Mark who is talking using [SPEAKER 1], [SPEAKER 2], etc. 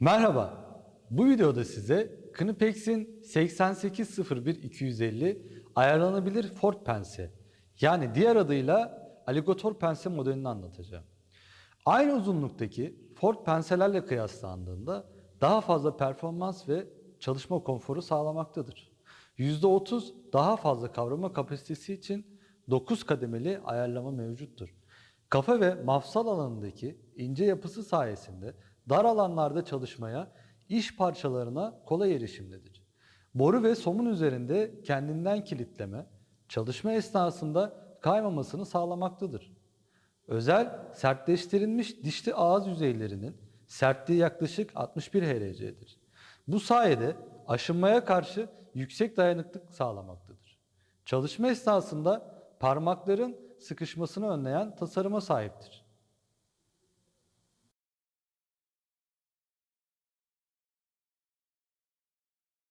[SPEAKER 1] Merhaba. Bu videoda size Knipex'in 8801250 ayarlanabilir Ford pense yani diğer adıyla aligator pense modelini anlatacağım. Aynı uzunluktaki Ford penselerle kıyaslandığında daha fazla performans ve çalışma konforu sağlamaktadır. %30 daha fazla kavrama kapasitesi için 9 kademeli ayarlama mevcuttur. Kafa ve mafsal alanındaki ince yapısı sayesinde dar alanlarda çalışmaya, iş parçalarına kolay erişimlidir. Boru ve somun üzerinde kendinden kilitleme, çalışma esnasında kaymamasını sağlamaktadır. Özel sertleştirilmiş dişli ağız yüzeylerinin sertliği yaklaşık 61 HRC'dir. Bu sayede aşınmaya karşı yüksek dayanıklık sağlamaktadır. Çalışma esnasında parmakların sıkışmasını önleyen tasarıma sahiptir.